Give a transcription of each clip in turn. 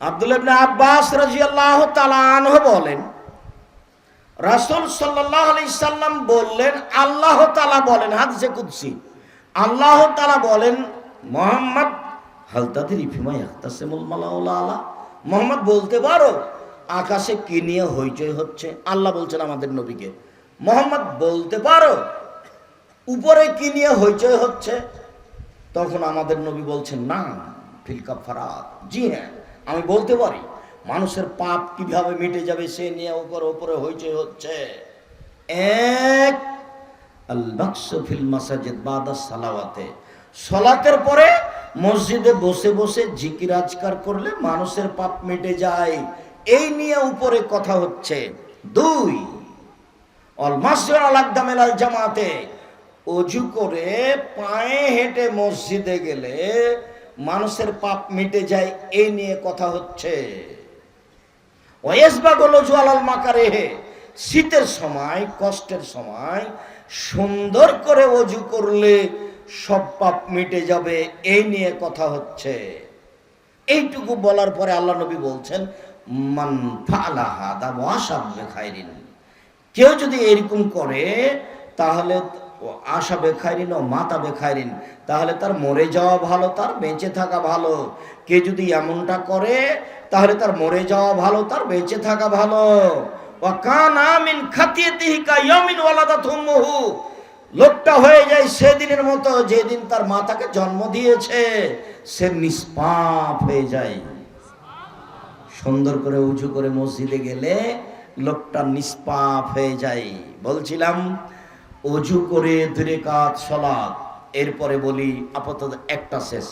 আব্বাস বলেন বললেন, আল্লাহ তাআলা বলেন আল্লাহ তাআলা বলেন হালতাদের মালাউলা মোহাম্মদ বলতে পারো, আকাশে কি নিয়ে হইচই হচ্ছে? আল্লাহ বলছেন আমাদের নবীকে। মোহাম্মদ বলতে পারো, উপরে কি নিয়ে হইচই হচ্ছে? তখন আমাদের নবী বলছেন, না ফিলকা ফারাত জি হ্যাঁ। আমি বলতে পারি, মানুষের পাপ কীভাবে মিটে যাবে সে নিয়ে উপরে উপরে হইচই হচ্ছে। এক আল ফিল মাসাজিদ বাদা সালাওয়াতে। সলাতের পরে মসজিদে বসে বসে জিকির আজকার করলে মানুষের পাপ মিটে যায়। এই নিয়ে উপরে কথা হচ্ছে। দুই অল মাসজিদ আল জামাতে। অজু করে পায়ে হেঁটে মসজিদে গেলে মানুষের পাপ মিটে যায় এই নিয়ে কথা হচ্ছে। অজু আলাল মাকারে, শীতের সময়, কষ্টের সময় সুন্দর করে অজু করলে সব পাপ মিটে যাবে এই নিয়ে কথা হচ্ছে। এইটুকু বলার পরে আল্লাহ নবী বলছেন, মান দা খাইরিন। কেউ যদি এরকম করে, তাহলে আশা বেখাইরিন ও মাতা বেখাইরিন, তাহলে তার মরে যাওয়া ভালো, তার বেঁচে থাকা ভালো। কে যদি এমনটা করে, তাহলে তার মরে যাওয়া ভালো, তার বেঁচে থাকা ভালো। খাতিয়াতিহি কা ইয়ামিন ওয়ালাদাতুহুমুহু লোকটা হয়ে যায় সেদিনের মতো, যেদিন তার মাতাকে জন্ম দিয়েছে, সে নিষ্পাপ হয়ে যায়। সুন্দর করে উঁচু করে মসজিদে গেলে লোকটা নিষ্পাপ হয়ে যায়। বলছিলাম অজু করে দূরে কাজ সলাদ এরপরে বলি আপাতত একটা শেষ।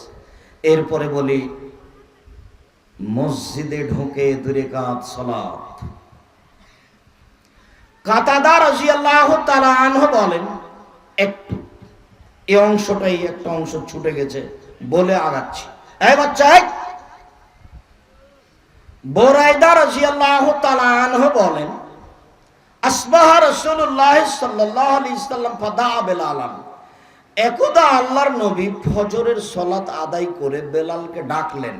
এরপরে বলি মসজিদে ঢুকে দূরে কাজ সলাদ কাতাদার রাজিয়াল্লাহু তাআলা আনহু বলেন, একটু। এই অংশটাই একটা অংশ ছুটে গেছে বলে আগাচ্ছি। এই বাচ্চা, এই! বোরাইদা রাজিয়াল্লাহু তাআলা আনহু বলেন আসবাহ রাসূলুল্লাহ সাল্লাল্লাহু আলাইহি সাল্লাম ফাদা বেলালান। একদা আল্লাহর নবী ফজরের সলাত আদায় করে বেলালকে ডাকলেন।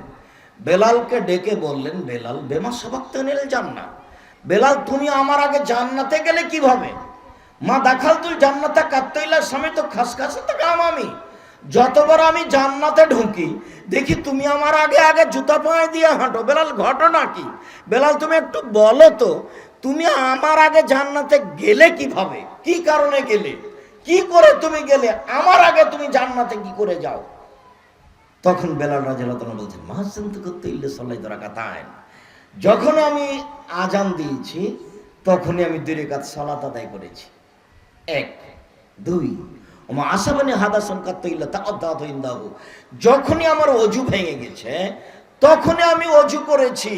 বেলালকে ডেকে বললেন, বেলাল, বেমা সবাক্তে নিল জান্না বেলাল, তুমি আমার আগে জান্নাতে গেলে কীভাবে? মা দেখাল তুই জান্নাতে কাত্তইলার স্বামী তো খাস খাসে তো কাম আমি। যতবার আমি জান্নাতে ঢুকি, দেখি তুমি আমার আগে আগে জুতা পায়ে দিয়ে হাঁটো। বেলাল, ঘটনা কি? বেলাল, তুমি একটু বলো তো তুমি আমার আগে জান্নাতে গেলে কীভাবে? কি কারণে গেলে? কি করে তুমি গেলে? আমার আগে তুমি জান্নাতে কি করে যাও? তখন বেলাল রাজিয়াল্লাহু বলছেন, মাহাসান করতে ইল্লে সল্লাই তোরা কাতায় যখন আমি আজান দিয়েছি, তখনই আমি দুই রেখাত সালাত আদায় করেছি। এক, দুই, ওমা আসাবানি হাদাসন তাআদ্দাত ইনদাহু। যখনই আমার অজু ভেঙে গেছে, তখনই আমি অজু করেছি।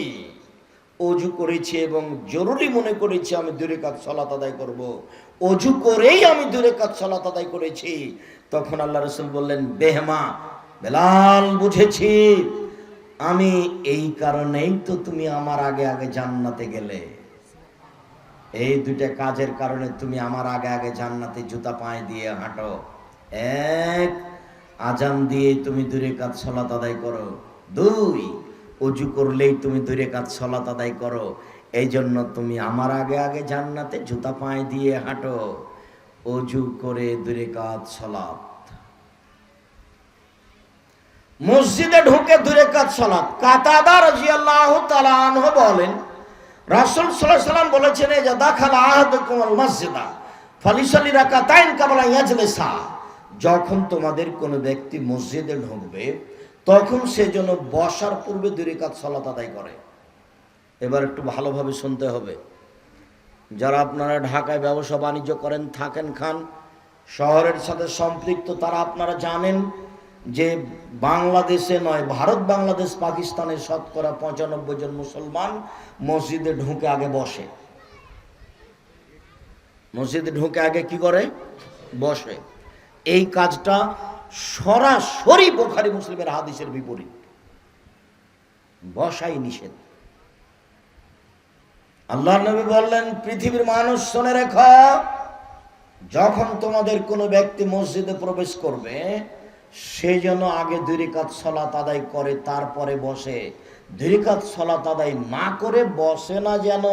অজু করেছি এবং জরুরি মনে করেছি, আমি দুই কাজ সালাত আদায় করব। অজু করেই আমি দুই কাজ সালাত আদায় করেছি। তখন আল্লাহ রসুল বললেন, বেহমা, বেলাল বুঝেছি, আমি এই কারণেই তো তুমি আমার আগে আগে জান্নাতে গেলে। এই দুইটা কাজের কারণে তুমি আমার আগে আগে জান্নাতে জুতা পায়ে দিয়ে হাঁটো। এক, আজান দিয়ে তুমি দূরে কাজ সলাত আদায় করো। দুই অজু করলেই তুমি দূরে কাজ সলাত আদায় করো। এই জন্য তুমি আমার আগে আগে জান্নাতে জুতা পায়ে দিয়ে হাঁটো। অজু করে দূরে কাজ সলাত। মসজিদে ঢুকে দূরে কাজ সলাত। কাতাদা রাজিয়াল্লাহু তাআলা আনহু বলেন, রাসূল আলাইহি সাল্লাম বলেছেন যে দাখালা আহাদুকুম আল মসজিদা, ফালিসাল্লি রাকাতাইন কাবলা ইয়াজলিসা। যখন তোমাদের কোনো ব্যক্তি মসজিদে ঢুকবে তখন সে যেন বসার পূর্বে দুই রাকাত সালাত আদায় করে। এবার একটু ভালোভাবে শুনতে হবে। যারা আপনারা ঢাকায় ব্যবসা বাণিজ্য করেন, থাকেন, খান, শহরের সাথে সম্পৃক্ত, তারা আপনারা জানেন যে বাংলাদেশে নয়, ভারত, বাংলাদেশ পাকিস্তানের শতকরা পঁচানব্বই জন মুসলমান মসজিদে ঢুকে আগে বসে। মসজিদে ঢুকে আগে কি করে? বসে। এই কাজটা সরাসরি বোখারি মুসলিমের হাদিসের বিপরীত। বসাই নিষেধ। আল্লাহ নবী বললেন, পৃথিবীর মানুষ শুনে রেখো, যখন তোমাদের কোনো ব্যক্তি মসজিদে প্রবেশ করবে, সে যেন আগে দুরিকাত সলাত আদায় করে, তারপরে বসে। দুরিকাত সলাত আদায় না করে বসে না যেন।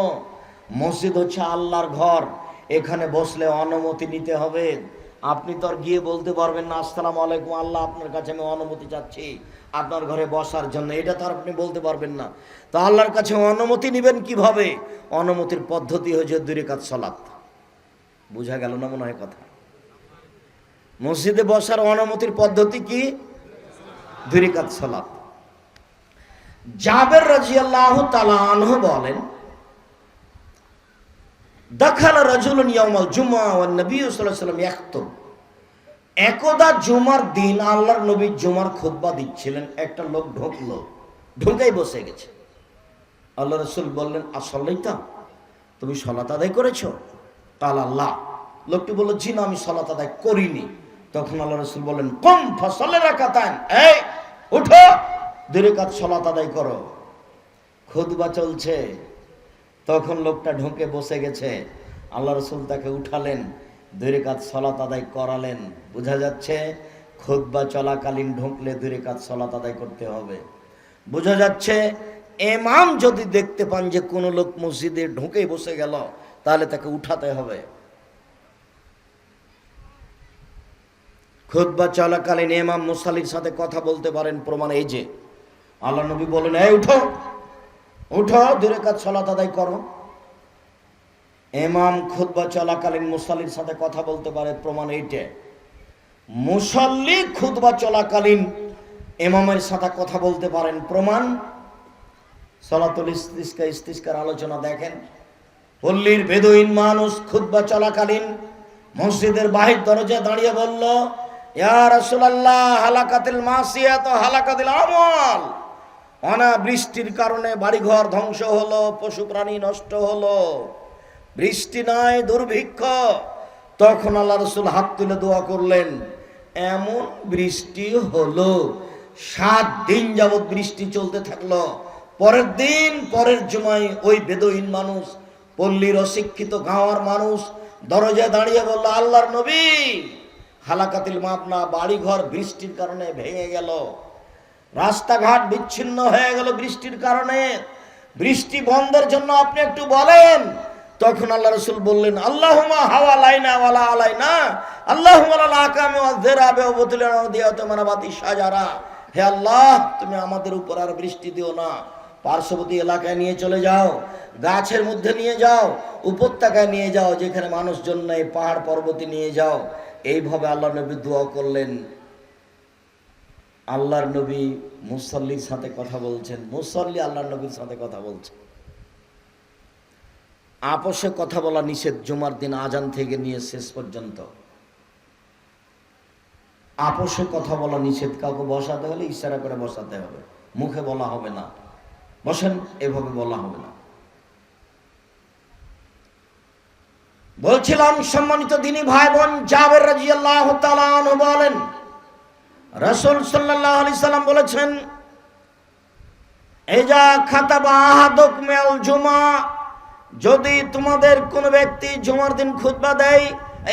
মসজিদ হচ্ছে আল্লাহর ঘর, এখানে বসলে অনুমতি নিতে হবে। আপনি তো আর গিয়ে বলতে পারবেন না, আসসালামু আলাইকুম, আল্লাহ আপনার কাছে আমি অনুমতি চাচ্ছি আপনার ঘরে বসার জন্য। এটা তো আর আপনি বলতে পারবেন না। তো আল্লাহর কাছে অনুমতি নেবেন কীভাবে? অনুমতির পদ্ধতি হয়েছে হচ্ছে দুরিকাত সলাত। বোঝা গেল না মনে হয় কথা? মসজিদে বসার অনুমতির পদ্ধতি কি? দুরিকাত সালাত। জাবের রাজিয়াল্লাহু তাআলা আনহু বলেন দখাল রাজুলুন ইয়াউমাল জুমআ ওয়ান নবী আলাইহি ওয়াসাল্লাম একদা জুমার দিন আল্লাহর নবী জুমার খুতবা দিচ্ছিলেন, একটা লোক ঢুকলো, ঢুকেই বসে গেছে। আল্লাহ রসুল বললেন আসলেইতা তুমি সলাত আদায় করেছ? কাল আল্লাহ, লোকটি বলল, জি না, আমি সলাত আদায় করিনি। তখন আল্লাহ রসুল বললেন, কম ফসলে রাখাতান এই, উঠো দূরে কাজ সলাত আদায় করো। খুদবা চলছে। তখন লোকটা ঢুকে বসে গেছে। আল্লাহ রসুল তাকে উঠালেন দূরে কাজ সলাত আদায় করালেন। বোঝা যাচ্ছে খুদবা চলাকালীন ঢুকলে দূরে কাজ সলাত আদায় করতে হবে। বোঝা যাচ্ছে, এমাম যদি দেখতে পান যে কোনো লোক মসজিদে ঢুকে বসে গেল, তাহলে তাকে উঠাতে হবে। খুতবা চলাকালীন এমাম মুসালির সাথে কথা বলতে পারেন প্রমাণ এই যে। আল্লাহ নবী বলেন, এই উঠো। উঠো, দূরে কাজ সলাত আদায় করো। এমাম খুতবা চলাকালীন মুসাল্লির সাথে কথা বলতে পারে, প্রমাণ এইটে। মুসল্লি খুতবা চলাকালীন এমামের সাথে কথা বলতে পারেন, প্রমাণ। সলাতুল ইস্তিস্কা ইস্তিস্কার আলোচনা দেখেন। পল্লীর বেদুইন মানুষ খুতবা চলাকালীন মসজিদের বাহির দরজায় দাঁড়িয়ে বলল, ইয়া রাসূলুল্লাহ, হালাকাতিল মাসিয়াত, হালাকাতিল আমল। অনা বৃষ্টির কারণে বাড়িঘর ধ্বংস হলো, পশু প্রাণী নষ্ট হলো। বৃষ্টি নাই, দুর্ভিক্ষ। তখন আল্লাহ রসুল হাত তুলে দোয়া করলেন, এমন বৃষ্টি হলো, সাত দিন যাবৎ বৃষ্টি চলতে থাকল। পরের দিন, পরের জমায় ওই বেদহীন মানুষ, পল্লীর অশিক্ষিত গাঁওয়ার মানুষ দরজায় দাঁড়িয়ে বলল, আল্লাহর নবী! হালাকাতিল মাপনা বাড়িঘর বৃষ্টির কারণে ভেঙে গেল। রাস্তাঘাট বিচ্ছিন্ন হয়ে গেল বৃষ্টির কারণে। বৃষ্টি বন্ধের জন্য আপনি একটু বলেন। তখন আল্লাহ রসুল বললেন আল্লাহুমা হাওয়া লাইনা ওয়ালা আলাইনা। আল্লাহুমা লা আকামে ওবতুলানা দিয়াতে মানাবাতি সাজারা হে আল্লাহ, তুমি আমাদের উপর আর বৃষ্টি দিও না। পার্শ্ববর্তী এলাকায় নিয়ে চলে যাও, গাছের মধ্যে নিয়ে যাও, উপত্যকায় নিয়ে যাও, যেখানে মানুষজন নেই, পাহাড় পর্বতে নিয়ে যাও। এইভাবে আল্লাহ নবী দোয়া করলেন। আল্লাহর নবী মুসল্লির সাথে কথা বলছেন, মুসল্লি আল্লাহর নবীর সাথে কথা বলছেন আপোষে কথা বলা নিষেধ জুমার দিন আজান থেকে নিয়ে শেষ পর্যন্ত। আপোষে কথা বলা নিষেধ কাউকে বসাতে হলে ইশারা করে বসাতে হবে। মুখে বলা হবে না। বসেন, এভাবে বলা হবে না। বলছিলাম সম্মানিত দিনী ভাই বোন জাবের রাজিয়াল্লাহু বলেন রাসূল সাল্লাল্লাহু আলাইহি সাল্লাম বলেছেন, এজা খাতাবা আহাদুক জুমা যদি তোমাদের কোন ব্যক্তি জুমার দিন খুতবা দেয়,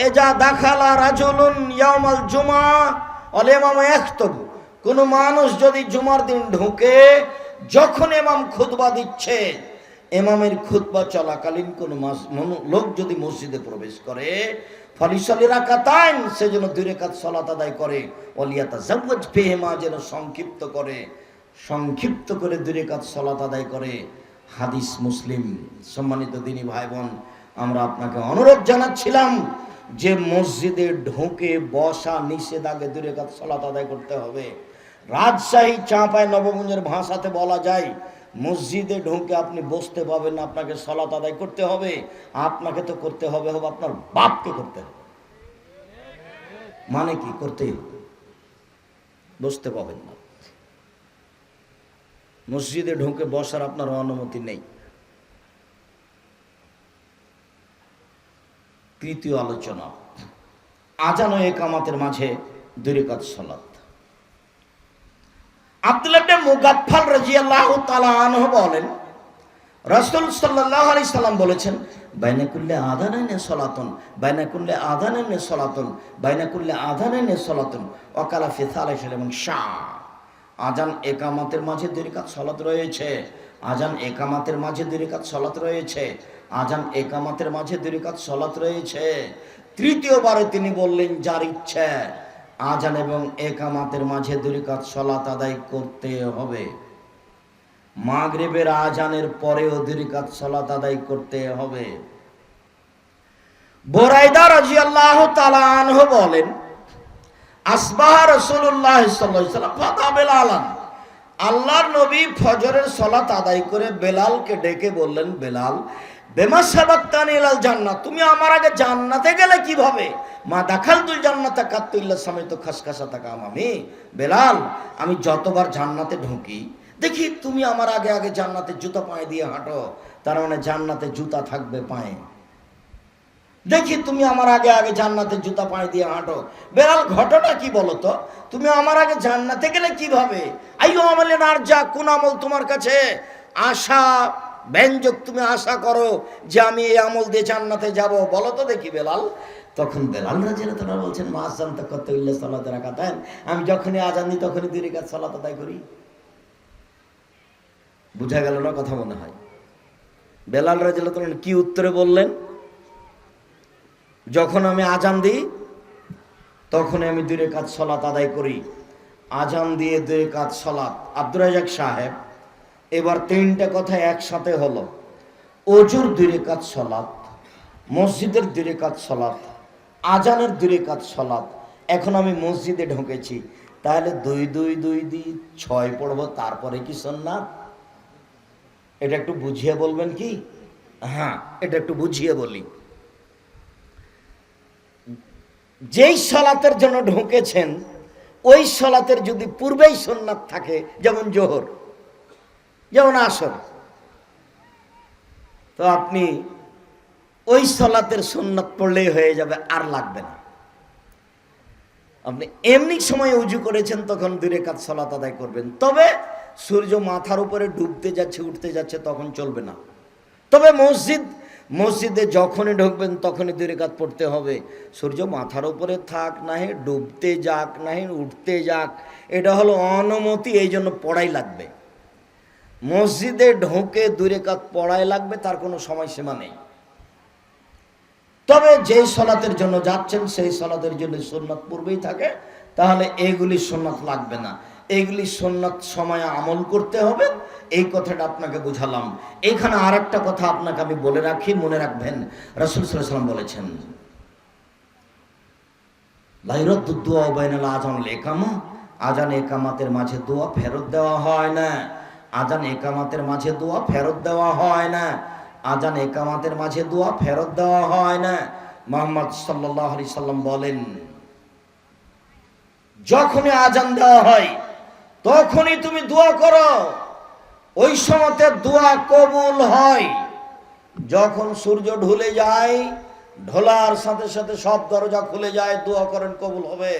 এজা দাখালা রাজুলুন ইয়ামাল জুমা অল ইমাম ইয়াখতুব, কোন মানুষ যদি জুমার দিন ঢুকে, যখন এমাম খুতবা দিচ্ছে এমামের খুতবা চলাকালীন কোন লোক যদি মসজিদে প্রবেশ করে ফলিসলি রাকাতাইন সে যেন দুই রেখাত সলাত আদায় করে। অলিয়াতা জাওয়াজ ফিহিমা, যেন সংক্ষিপ্ত করে। সংক্ষিপ্ত করে দুই রেখাত সলাত আদায় করে। হাদিস মুসলিম, সম্মানিত দিনী ভাই বোন আমরা আপনাকে অনুরোধ জানাচ্ছিলাম যে মসজিদে ঢোকে বসা নিষেধ আগে দুই রেখাত সলাত আদায় করতে হবে। রাজশাহী চাঁপায় নবগঞ্জের ভাষাতে বলা যায় মসজিদে ঢুকে আপনি বসতে পাবেন আপনাকে সলাত আদায় করতে হবে, আপনাকে তো করতে হবে হবে আপনার বাপকে করতে হবে। মানে কি? করতে বসতে পাবেন না। মসজিদে ঢুকে বসার আপনার অনুমতি নেই। তৃতীয় আলোচনা। আজান ও একামাতের মাঝে দুরিকাত সলাত আব্দুল ইবনে মুগাফফার রাদিয়াল্লাহু তাআলা বলেন, রাসূল সাল্লাল্লাহু আলাইহি সাল্লাম বলেছেন, বাইনা করলে আধান এনে সলাতন, বাইনা করলে আধান এনে সলাতন, বাইনা করলে আধান এনে সলাতন অকালা ফেথাল এবং শাহ। আজান একামাতের মাঝে দেরিকাত সলাত রয়েছে আজান একামাতের মাঝে দেরিকাত সলাত রয়েছে আজান একামাতের মাঝে দেরিকাত সলাত রয়েছে। তৃতীয়বারে তিনি বললেন, যার ইচ্ছে আজান এবং একামাতের মাঝে দুরিকাত সলাত আদায় করতে হবে। মাগরিবের আজানের পরেও দুরিকাত সলাত আদায় করতে হবে। বোরাইদা রাজিয়াল্লাহু তাআলা আনহু বলেন আল্লাহর নবী ফজরের সলাত আদায় করে বেলালকে ডেকে বললেন, বেলাল বেমা সাবাক্তানি ইলাল জান্নাত। তুমি আমার আগে জান্নাতে গেলে কীভাবে? মা দাখাল তুই জান্নাতে কাত্তুল্লাহ সামনে তো খাসখাসা থাকা আমি বেলাল, আমি যতবার জান্নাতে ঢুকি, দেখি তুমি আমার আগে আগে জান্নাতে জুতা পায়ে দিয়ে হাঁটো, তার মানে জান্নাতে জুতা থাকবে পায়ে। দেখি তুমি আমার আগে আগে জান্নাতে জুতা পায়ে দিয়ে হাঁটো। বেলাল, ঘটনা কি বলতো? তুমি আমার আগে জান্নাতে গেলে কীভাবে? আইও আমলে আর যা কোন আমল তোমার কাছে? আশা ব্যঞ্জক তুমি আশা করো যে আমি এই আমল দিয়ে জান্নাতে যাব। বলো তো দেখি বেলাল। তখন বেলাল রাজিয়াল তোরা বলছেন মাস জানতে করতে উল্লেখ সালাতে রাখাতেন আমি যখনই আজান তখনই দুই রেখাত সালাত আদায় করি। বুঝা গেল না কথা মনে হয়। বেলাল রাজিয়াল তোরা কি উত্তরে বললেন? যখন আমি আজান দিই, তখনই আমি দুই রেখাত সলাত আদায় করি। আজান দিয়ে দুই রেখাত সলাত। আব্দুর রাজাক সাহেব এবার তিনটা কথা একসাথে হলো। অজুর দুই কাজ সলাত মসজিদের দুই কাজ সলাত আজানের দুই কাজ সলাত এখন আমি মসজিদে ঢুকেছি, তাহলে দুই দুই দুই দুই, ছয় পড়ব, তারপরে কি সন্ন্যাত এটা একটু বুঝিয়ে বলবেন কি? হ্যাঁ এটা একটু বুঝিয়ে বলি। যেই সলাতের জন্য ঢুকেছেন, ওই সলাতের যদি পূর্বেই সোননাথ থাকে, যেমন জোহর যেমন আসর। তো আপনি ওই সলাতের সোননাথ পড়লেই হয়ে যাবে, আর লাগবে না। আপনি এমনি সময় উজু করেছেন, তখন দূরে কাজ সলাত আদায় করবেন। তবে সূর্য মাথার উপরে ডুবতে যাচ্ছে, উঠতে যাচ্ছে, তখন চলবে না। তবে মসজিদ, মসজিদে যখনই ঢুকবেন, তখনই দুই রেখাত পড়তে হবে। সূর্য মাথার উপরে থাক নাহি, ডুবতে যাক নাহি, উঠতে যাক, এটা হলো অনুমতি, এই জন্য পড়াই লাগবে। মসজিদে ঢোকে দুই রেখাত পড়াই লাগবে, তার কোনো সময়সীমা নেই। তবে যেই সলাতের জন্য যাচ্ছেন, সেই সলাতের জন্য সোননাথ পূর্বেই থাকে, তাহলে এইগুলি সোননাথ লাগবে না। এইগুলি সোননাথ সময়ে আমল করতে হবে, এই কথাটা আপনাকে বুঝালাম। এখানে আর একটা কথা আপনাকে আমি বলে রাখি, মনে রাখবেন, রসুল সাল্লাম বলেছেন লাইরদ্দুয়া বাইনাল আজান একামা আজান একামাতের মাঝে দোয়া ফেরত দেওয়া হয় না। আজান একামাতের মাঝে দোয়া ফেরত দেওয়া হয় না। আজান একামাতের মাঝে দোয়া ফেরত দেওয়া হয় না। মোহাম্মদ সাল্লাহ আলি সাল্লাম বলেন, যখনই আজান দেওয়া হয়, তখনই তুমি দোয়া করো। ওই সময়তে দোয়া কবুল হয়। যখন সূর্য ঢুলে যায়, ঢোলার সাথে সাথে সব দরজা খুলে যায়, দোয়া করেন কবুল হবে।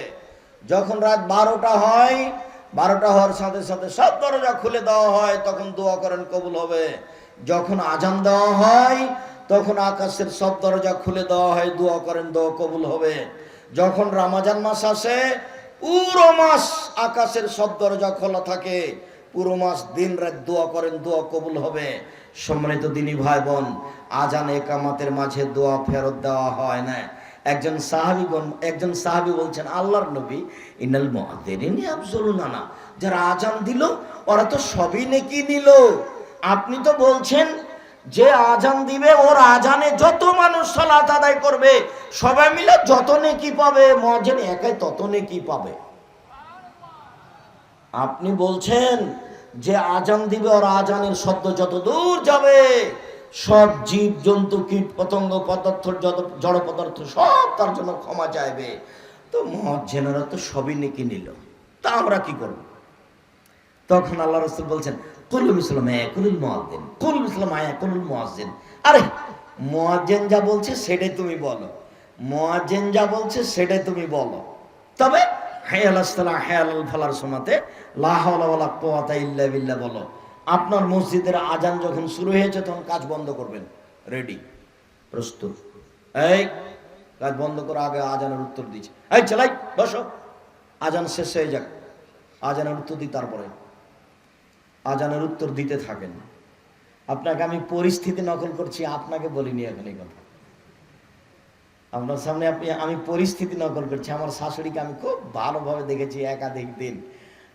যখন রাত বারোটা হয় বারোটা হওয়ার সাথে সাথে সব দরজা খুলে দেওয়া হয়, তখন দোয়া করেন, কবুল হবে। যখন আজান দেওয়া হয়, তখন আকাশের সব দরজা খুলে দেওয়া হয়, দোয়া করেন, দোয়া কবুল হবে। যখন রামাজান মাস আসে, পুরো মাস আকাশের সব দরজা খোলা থাকে। পুরো মাস দিন রাত দোয়া করেন, দোয়া কবুল হবে। সম্মানিত দিনী ভাই বোন, আজান একামাতের মাঝে দোয়া ফেরত দেওয়া হয় না। একজন সাহাবিগণ একজন সাহাবি বলছেন, আল্লাহর নবী, ইনাল মুআদ্দিরিনি আফজলুনা না যারা আজান দিল, ওরা তো সবই নেকি নিল। আপনি তো বলছেন, যে আজান দিবে, ওর আজানে যত মানুষ সালাত আদায় করবে, সবাই মিলে যত নেকি পাবে মজেন একাই তত নেকি পাবে। আপনি বলছেন, যে আজান দিবে, ওর আজানের শব্দ যত দূর যাবে। সব জীব, জন্তু, কীট, পতঙ্গ, পদার্থ, যত জড় পদার্থ, সব তার জন্য ক্ষমা চাইবে। তো মজ্জেনেরা তো সবই নেকি নিল। তা আমরা কি করব? তখন আল্লাহ রসুল বলছেন কুল্লুম ইসলাম কুলুল মোয়াজ্জেন কুলুল ইসলাম আয়া কুলুল মোয়াজ্জেন আরে মোয়াজ্জেন যা বলছে সেটাই তুমি বলো। মোয়াজ্জেন যা বলছে সেটাই তুমি বলো। তবে, হায়াল আসতালা হায়াল ফালার সময়তে লাহাওয়ালা কোয়াতা ইল্লা বলো। আপনার মসজিদের আজান যখন শুরু হয়েছে, তখন কাজ বন্ধ করবেন। রেডি প্রস্তুত। এই, কাজ বন্ধ করে আগে আজানের উত্তর দিচ্ছে। এই, চালাই, বসো। আজান শেষ হয়ে যাক। আজানের উত্তর দিই, তারপরে। আজানের উত্তর দিতে থাকেন। আপনাকে আমি পরিস্থিতি নকল করছি, আপনাকে বলিনি এখন এই কথা। আপনার সামনে আপনি, আমি পরিস্থিতি নকল করছি, আমার শাশুড়িকে আমি খুব ভালোভাবে দেখেছি একাধিক দিন।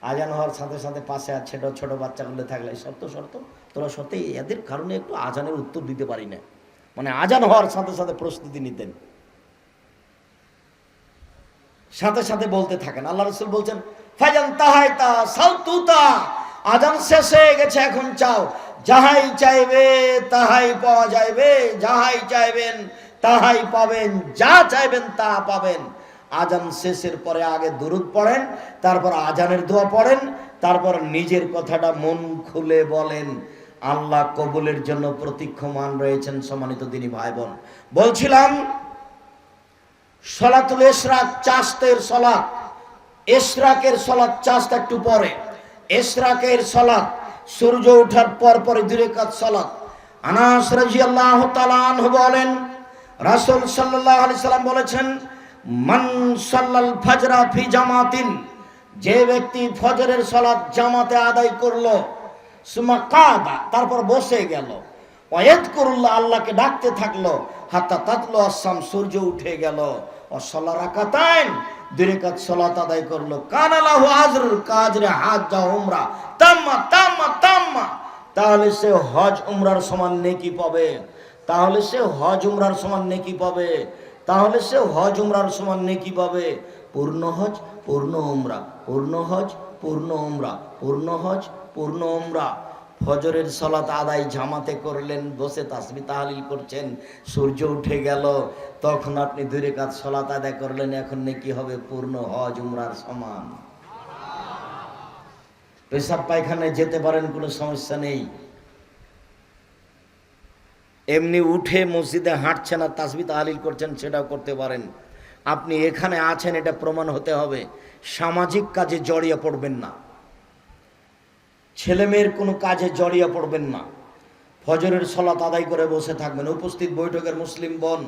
আজান হওয়ার সাথে সাথে পাশে আর ছোট ছোট বাচ্চাগুলো থাকলে সত্য শর্ত। তোরা সত্যি এদের কারণে একটু আজানের উত্তর দিতে পারি না। মানে আজান হওয়ার সাথে সাথে প্রস্তুতি নিতেন। সাথে সাথে বলতে থাকেন। আল্লাহ রসুল বলছেন, ফাজান তাহাই তা সালতুতা। আজান শেষ হয়ে গেছে, এখন চাও। যাহাই চাইবে, তাহাই পাওয়া যাইবে। যাহাই চাইবেন, তাহাই পাবেন। যা চাইবেন, তা পাবেন। আজান শেষের পরে আগে দুরুদ পড়েন, তারপর আজানের দোয়া পড়েন, তারপর নিজের কথাটা মন খুলে বলেন। আল্লাহ কবুলের জন্য প্রতীক্ষমান রয়েছেন সম্মানিত দিনী ভাই বোন বলছিলাম, সলাতুল এসরাক চাস্তের সলাত এসরাকের সলাত চাস্ত একটু পরে। এসরাকের সলাত সূর্য ওঠার পর পরে দুই রেখাত সলাত আনাস রাদিয়াল্লাহু তাআলা আনহু বলেন, রাসূল সাল্লাল্লাহু আলাইহি সাল্লাম বলেছেন জামাতিন, যে ব্যক্তি ফজরের সলাত জামাতে আদায় করল তারপর বসে গেল। ওয়াদ করুল্লাহ আল্লাহকে ডাকতে থাকল, হাত্তা তাতলো আসাম সূর্য উঠে গেল। সলাত আদায় করল। হাজ যা তাম্মা তাহলে সে হজ সমান পাবে। তাহলে সে হজ উমরার সমান নেকি পাবে। তাহলে সে হজ উমরার সমান নেকি পাবে? পূর্ণ হজ, পূর্ণ উমরা। পূর্ণ হজ, পূর্ণ উমরা। পূর্ণ হজ, পূর্ণ উমরা। ফজরের সলাত আদায় জামাতে করলেন, বসে তাসবি তাহালিল করছেন, সূর্য উঠে গেল। তখন আপনি দূরে কাজ সলাত আদায় করলেন, এখন নাকি হবে পূর্ণ হজ, উমরার সমান। পেশাব পায়খানায় যেতে পারেন, কোনো সমস্যা নেই। এমনি উঠে মসজিদে হাঁটছেন আর তাসবি তাহালিল করছেন, সেটাও করতে পারেন। আপনি এখানে আছেন, এটা প্রমাণ হতে হবে। সামাজিক কাজে জড়িয়ে পড়বেন না। ছেলে মেয়ের কোনো কাজে জড়িয়ে পড়বেন না। ফজরের সলাত আদায় করে বসে থাকবেন। উপস্থিত বৈঠকের মুসলিম বন,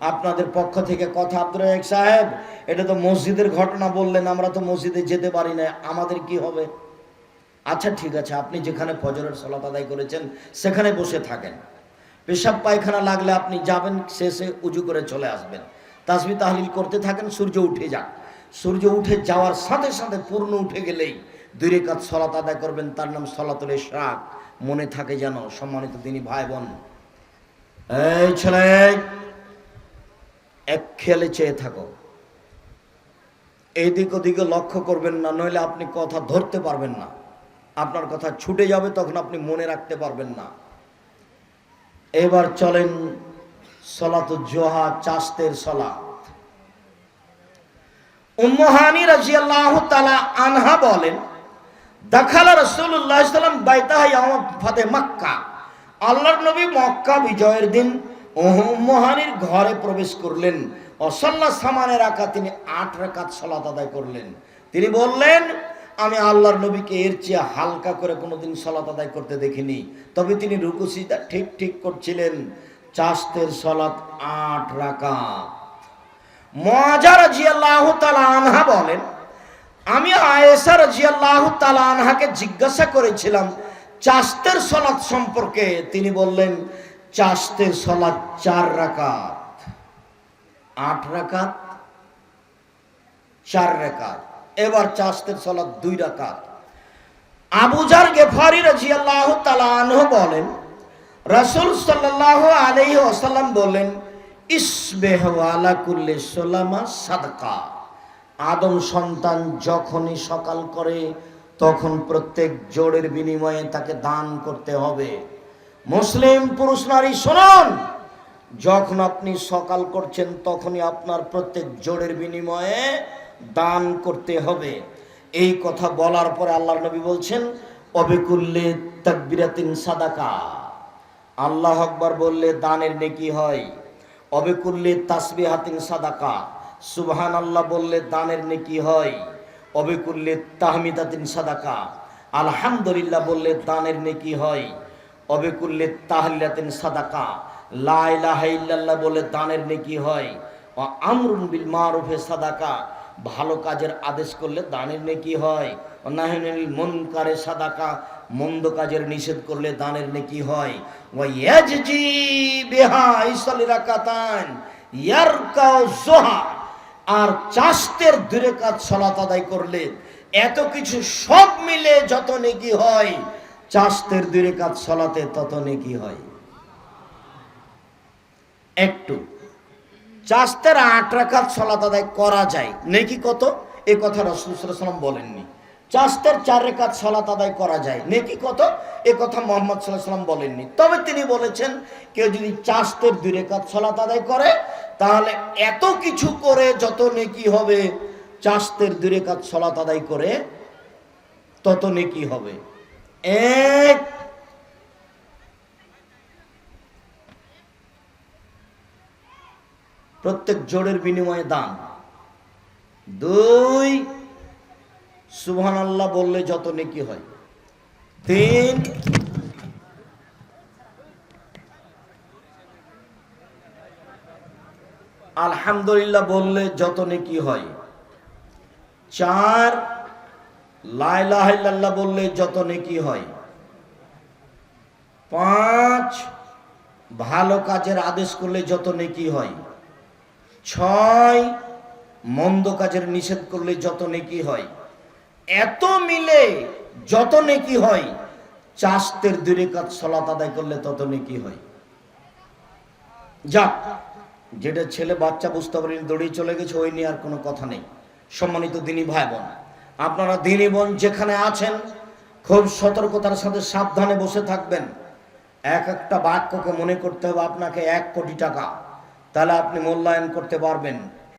আপনাদের পক্ষ থেকে কথা। রাজাক সাহেব, এটা তো মসজিদের ঘটনা বললেন, আমরা তো মসজিদে যেতে পারি না। আমাদের কি হবে? আচ্ছা ঠিক আছে, আপনি যেখানে ফজরের সলাত আদায় করেছেন, সেখানে বসে থাকেন। পেশাব পায়খানা লাগলে আপনি যাবেন, শেষে উজু করে চলে আসবেন। তাসবি তাহলিল করতে থাকেন, সূর্য উঠে যাক। সূর্য উঠে যাওয়ার সাথে সাথে পূর্ণ উঠে গেলেই দুই রেখাত সলাত আদায় করবেন, তার নাম সলাতুল ইশরাক। মনে থাকে যেন সম্মানিত তিনি ভাই বোন এই ছেলে, এক খেলে চেয়ে থাকো। এইদিক ওদিকে লক্ষ্য করবেন না, নইলে আপনি কথা ধরতে পারবেন না। আপনার কথা ছুটে যাবে, তখন আপনি মনে রাখতে পারবেন না। এবার চলেন সলাত জোহা চাস্তের সলাত। উম্মহানি রাজিয়াল্লাহু তাআলা আনহা বলেন মক্কা। আল্লাহর নবী মক্কা বিজয়ের দিন ঘরে প্রবেশ করলেন। অসল্লা তিনি আট করলেন। তিনি বললেন আমি আল্লাহর নবীকে এর চেয়ে হালকা করে কোনোদিন সলাত আদায় করতে দেখিনি। তবে তিনি রুকুসিদা ঠিক ঠিক করছিলেন। চাস্তের সলাত আট রাকাত। মজা রাজিয়াল্লাহু তাআলা আনহা বলেন, আমি আয়েশা রাজিয়াল্লাহু তাআলা আনহাকে জিজ্ঞাসা করেছিলাম চাস্তের সলাত সম্পর্কে। তিনি বললেন চাস্তের সলাত চার রাকাত। আট রাকাত? চার রাকাত। এবার চাস্তের সলাত দুই রাকাত। আবুজার গেফারি তাআলা আনহু বলেন, রাসূল সাল্লাল্লাহু আলাইহি ওয়াসাল্লাম বলেন, ইসবেহ আলা কুল্লি সোলামা সাদকা। আদম সন্তান যখনই সকাল করে, তখন প্রত্যেক জোড়ের বিনিময়ে তাকে দান করতে হবে। মুসলিম পুরুষ নারী, শুনুন! যখন আপনি সকাল করছেন, তখনই আপনার প্রত্যেক জোড়ের বিনিময়ে দান করতে হবে। এই কথা বলার পরে আল্লাহর নবী বলছেন, অবিকুল্লে তাকবিরাতিন সাদাকা। আল্লাহ আকবার বললে, দানের নেকি হয়। অবিকুল্লে তাসবি হাতিন সাদাকা। সুবহান আল্লাহ বললে, দানের নেকি হয়। অবিকুল্লে তাহমিদাতিন সাদাকা। আলহামদুলিল্লাহ বললে, দানের নেকি হয়। অবিকুল্লে তাহলিলাতিন সাদাকা। লা ইলাহা ইল্লাল্লাহ বলে দানের নেকি হয়। আমরুন বিল মারুফে সাদাকা। ভালো কাজের আদেশ করলে দানের নেকি হয়। ও নাহিনিল মুনকারে সাদাকা, মন্দ কাজের নিষেধ করলে দানের নেকি হয়। ও ইয়াজজি বিহা রাকাতান আর চাষতের দূরে কাজ সলাত আদায় করলে এত কিছু সব মিলে যত নেকি হয় চাষতের দূরে কাজ সলাতে তত নেকি হয়। একটু চাষতের আট রাকাত সলাত আদায় করা যায়। নেকি কত? এ কথা রসুলাম বলেননি। চাষতের চার রেখাত সলাত আদায় করা যায়। নেকি কত? এ কথা মোহাম্মদ সাল্লাহ সাল্লাম বলেননি। তবে তিনি বলেছেন, কেউ যদি চাষতের দুই রেখাত সলাত আদায় করে, তাহলে এত কিছু করে যত নেকি হবে চাষতের দুই রেখাত সলাত আদায় করে তত নেকি হবে। এক প্রত্যেক জোরের বিনিময়ে দান দুই সুবহান আল্লাহ বললে যত নেকি হয়। তিন, আলহামদুলিল্লাহ বললে যত নেকি হয়। চার লাইলাহ বললে যত নেকি হয়। পাঁচ, ভালো কাজের আদেশ করলে যত নেকি হয়। ছয় মন্দ কাজের নিষেধ করলে যত নেকি হয়, এত মিলে যত নেকি হয় চাষতের দূরে কাজ সলাত আদায় করলে তত নেকি হয়। যাক, যেটা ছেলে বাচ্চা বুঝতে পারেনি দৌড়িয়ে চলে গেছে, ওই নিয়ে আর কোনো কথা নেই। সম্মানিত দিনী ভাই বোন আপনারা দিনী বোন যেখানে আছেন, খুব সতর্কতার সাথে সাবধানে বসে থাকবেন। এক একটা বাক্যকে মনে করতে হবে, আপনাকে এক কোটি টাকা। তাহলে আপনি মূল্যায়ন করতে পারবেন।